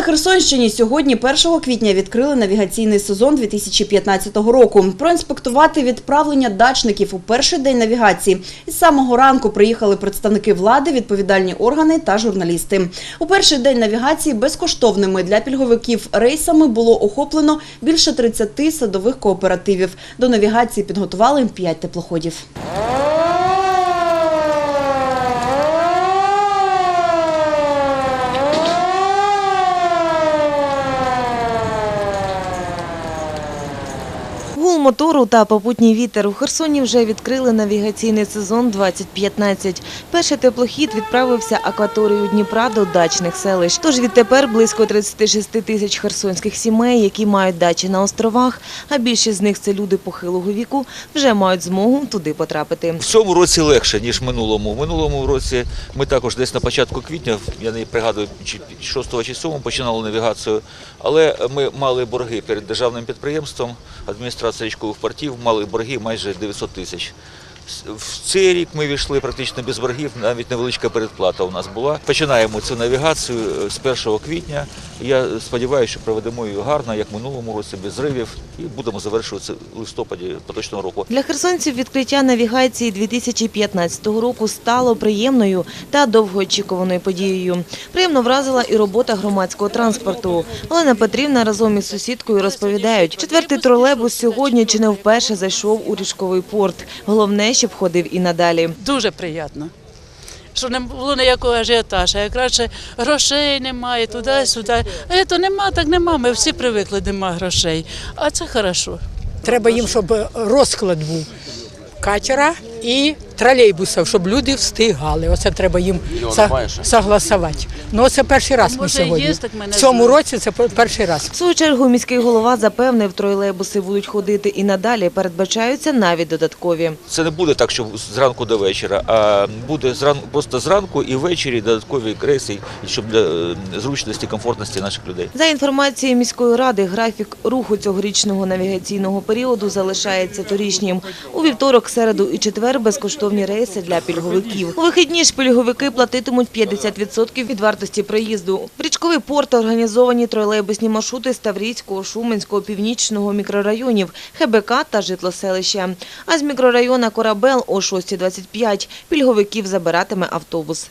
на Херсонщині сьогодні, 1 квітня, відкрили навігаційний сезон 2015 року. Проінспектувати відправлення дачників у перший день навігації. Із самого ранку приїхали представники влади, відповідальні органи та журналісти. У перший день навігації безкоштовними для пільговиків рейсами було охоплено більше 30 садових кооперативів. До навігації підготували 5 теплоходів. Мотору та попутній вітер у Херсоні вже відкрили навігаційний сезон 2015. Перший теплохід відправився акваторією Дніпра до дачних селищ. Тож відтепер близько 36 тисяч херсонських сімей, які мають дачі на островах, а більшість з них це люди похилого віку, вже мають змогу туди потрапити. В цьому році легше, ніж минулому. В минулому році ми також десь на початку квітня, я не пригадую, чи 6 чи 7 починали навігацію, але ми мали борги перед державним підприємством, адміністрація річкових портів мали борги майже 900 тисяч. В цей рік ми війшли практично без боргів, навіть невеличка передплата у нас була. Починаємо цю навігацію е, з 1 квітня. Я сподіваюся, що проведемо її гарно, як минулому році, без зривів, і будемо завершувати в листопаді поточного року. Для херсонців відкриття навігації 2015 року стало приємною та довгоочікуваною подією. Приємно вразила і робота громадського транспорту. Олена Петрівна разом із сусідкою розповідають, четвертий тролейбус сьогодні чи не вперше зайшов у річковий порт. Головне, щоб ходив і надалі. Дуже приємно. Що не було ніякого ажіотажу. Як краще грошей немає, туди-сюди. А то нема, так нема. Ми всі привикли, нема грошей. А це хорошо. Треба їм, щоб розклад був катера і тролейбусів, щоб люди встигали. Оце треба їм за- согласувати. Ну це перший раз ми сьогодні. В цьому році це перший раз. В свою чергу міський голова запевнив, тролейбуси будуть ходити і надалі. Передбачаються навіть додаткові. Це не буде так, що зранку до вечора, а буде зранку просто зранку і ввечері додаткові рейси, щоб для е, зручності, комфортності наших людей. За інформацією міської ради, графік руху цьогорічного навігаційного періоду залишається торічнім. У вівторок, середу і четвер безкоштовні рейси для пільговиків. У вихідні ж пільговики платитимуть 50% від вартості проїзду. В річковий порт організовані тролейбусні маршрути з Таврійського, Шуменського, Північного мікрорайонів, ХБК та житлоселища. А з мікрорайона Корабел о 6.25 пільговиків забиратиме автобус.